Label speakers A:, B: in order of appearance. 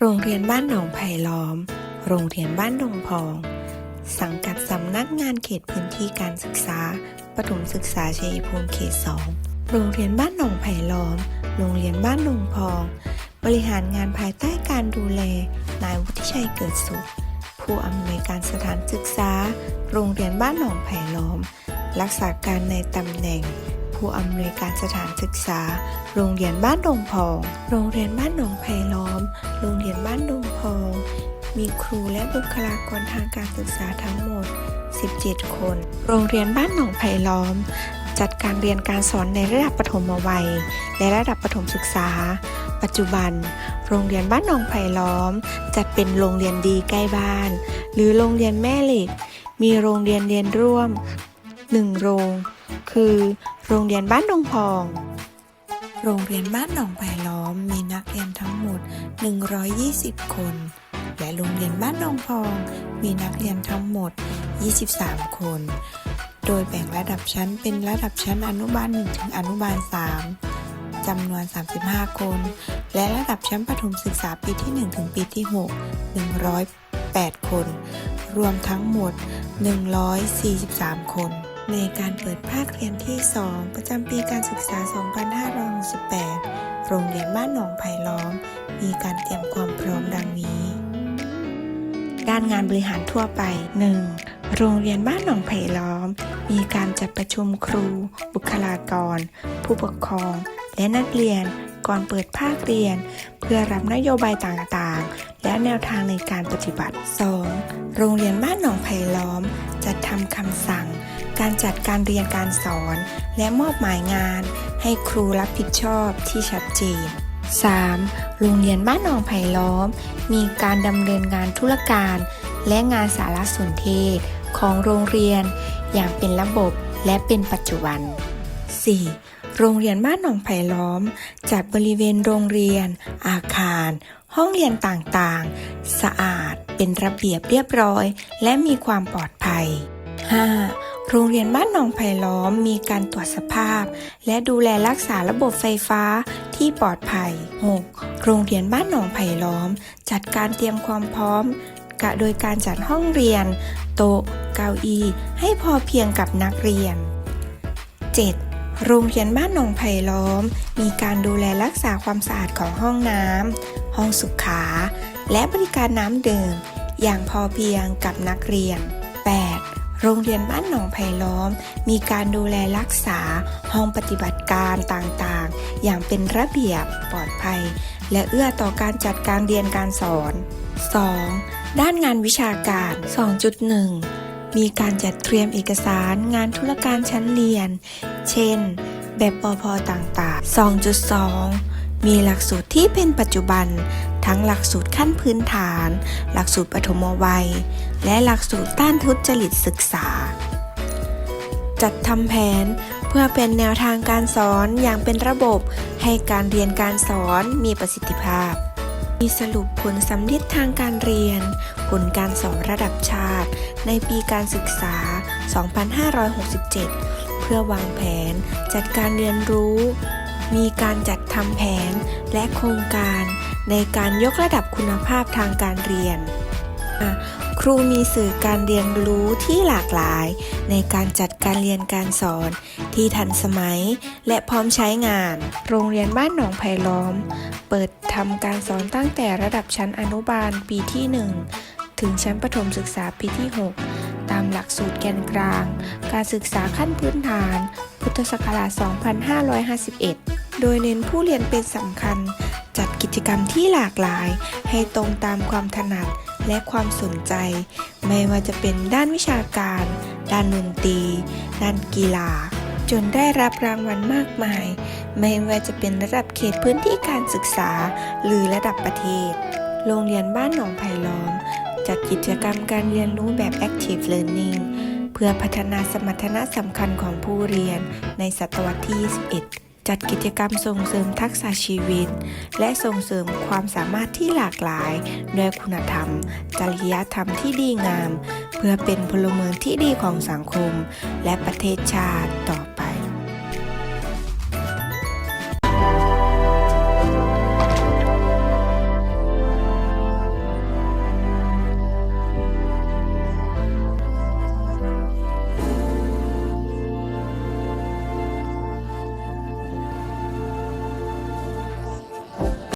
A: โรงเรียนบ้านหนองไผ่ล้อม โรงเรียนบ้านดงพอง สังกัดสำนักงานเขตพื้นที่การศึกษาประถมศึกษาชัยภูมิเขต2โรงเรียนบ้านหนองไผ่ล้อม โรงเรียนบ้านดงพอง บริหารงานภายใต้การดูแล นายวุฒิชัยเกิดสุข ผู้อำนวยการสถานศึกษา โรงเรียนบ้านหนองไผ่ล้อม รักษาการในตำแหน่ง ผู้อำนวยการสถานศึกษา โรงเรียนบ้านดงพอง โรงเรียนบ้านหนองไผ่ล้อม โรงเรียนบ้านดงพอง มีครูและบุคลากรทางการศึกษาทั้งหมด 17 คน โรงเรียนบ้านหนองไผ่ล้อม จัดการเรียนการสอนในระดับประถมวัย และระดับประถมศึกษา ปัจจุบัน โรงเรียนบ้านหนองไผ่ล้อม จัดเป็นโรงเรียนดีใกล้บ้าน หรือโรงเรียนแม่เหล็ก มีโรงเรียนเรียนร่วม 1 โรง คือ โรงเรียนบ้านดงพอง โรงเรียนบ้านหนองไผ่ล้อมมีนักเรียนทั้งหมด 120 คน และโรงเรียนบ้านดงพอง มีนักเรียนทั้งหมด 23 คน โดยแบ่งระดับชั้นเป็นระดับชั้นอนุบาล1ถึงอนุบาล 3จำนวน 35 คน และระดับชั้นประถมศึกษาปีที่ 1 ถึงปีที่ 6 108คน รวมทั้งหมด 143 คน ในการเปิดภาคเรียนที่ 2 ประจำปีการศึกษา 2568 โรงเรียนบ้านหนองไผ่ล้อม มีการเตรียมความพร้อมดังนี้ ด้านงานบริหารทั่วไป 1. โรงเรียนบ้านหนองไผ่ล้อม มีการจัดประชุมครู บุคลากร ผู้ปกครอง และนักเรียนก่อนเปิดภาคเรียน เพื่อรับนโยบายต่างๆ และแนวทางในการปฏิบัติ 2. โรงเรียนบ้านหนองไผ่ล้อม จัดทำคำสั่ง การจัดการเรียนการสอน และมอบหมายงาน ให้ครูรับผิดชอบที่ชัดเจน 3. โรงเรียนบ้านหนองไผ่ล้อม มีการดำเนินงานธุรการ และงานสารสนเทศของโรงเรียน อย่างเป็นระบบและเป็นปัจจุบัน 4. โรงเรียนบ้านหนองไผ่ล้อม จัดบริเวณโรงเรียน อาคาร ห้องเรียนต่างๆ สะอาด เป็นระเบียบเรียบร้อย และมีความปลอดภัย 5. โรงเรียนบ้านหนองไผ่ล้อมมีการตรวจสภาพ และดูแลรักษาระบบไฟฟ้าที่ปลอดภัย 6. โรงเรียนบ้านหนองไผ่ล้อม จัดการเตรียมความพร้อมกะโดยการจัดห้องเรียน โต๊ะเก้าอี้ให้พอเพียงกับนักเรียน 7. โรงเรียนบ้านหนองไผ่ล้อม มีการดูแลรักษาความสะอาดของห้องน้ำห้องสุขา และบริการน้ำดื่มอย่างพอเพียงกับนักเรียน 8. โรงเรียนบ้านหนองไผ่ล้อม มีการดูแลรักษา ห้องปฏิบัติการต่างๆ อย่างเป็นระเบียบปลอดภัย และเอื้อต่อการจัดการเรียนการสอน 2. ด้านงานวิชาการ 2.1 มีการจัดเตรียมเอกสารงานธุรการชั้นเรียน เช่น แบบปพต่างๆ 2.2 มีหลักสูตรที่เป็นปัจจุบัน ทั้งหลักสูตรขั้นพื้นฐาน หลักสูตรปฐมวัย และหลักสูตรต้านทุจริตศึกษา จัดทำแผนเพื่อเป็นแนวทางการสอนอย่างเป็นระบบให้การเรียนการสอนมีประสิทธิภาพ มีสรุปผลสำลิดทางการเรียน ผลการสอนระดับชาติ ในปีการศึกษา 2567 เพื่อวางแผนจัดการเรียนรู้ มีการจัดทำแผนและโครงการในการยกระดับคุณภาพทางการเรียน ครูมีสื่อการเรียนรู้ที่หลากหลาย ในการจัดการเรียนการสอนที่ทันสมัย และพร้อมใช้งาน โรงเรียนบ้านหนองไผ่ล้อม เปิดทำการสอนตั้งแต่ระดับชั้นอนุบาลปีที่ 1 ถึงชั้นประถมศึกษาปีที่ 6 ตามหลักสูตรแกนกลาง การศึกษาขั้นพื้นฐาน พุทธศักราช 2551 โดยเน้นผู้เรียนเป็นสำคัญ จัดกิจกรรมที่หลากหลาย ให้ตรงตามความถนัดและความสนใจ ไม่ว่าจะเป็นด้านวิชาการ ด้านดนตรี ด้านกีฬา จนได้รับรางวัลมากมาย ไม่ว่าจะเป็นระดับเขตพื้นที่การศึกษา หรือระดับประเทศ โรงเรียนบ้านหนองไผ่ล้อม จัดกิจกรรมการเรียนรู้แบบ Active Learning เพื่อพัฒนาสมรรถนะสำคัญของผู้เรียนในศตวรรษที่ 21 จัดกิจกรรมส่งเสริมทักษะชีวิต และส่งเสริมความสามารถที่หลากหลาย ด้วยคุณธรรม จริยธรรมที่ดีงาม เพื่อเป็นพลเมืองที่ดีของสังคม และประเทศชาติต่อ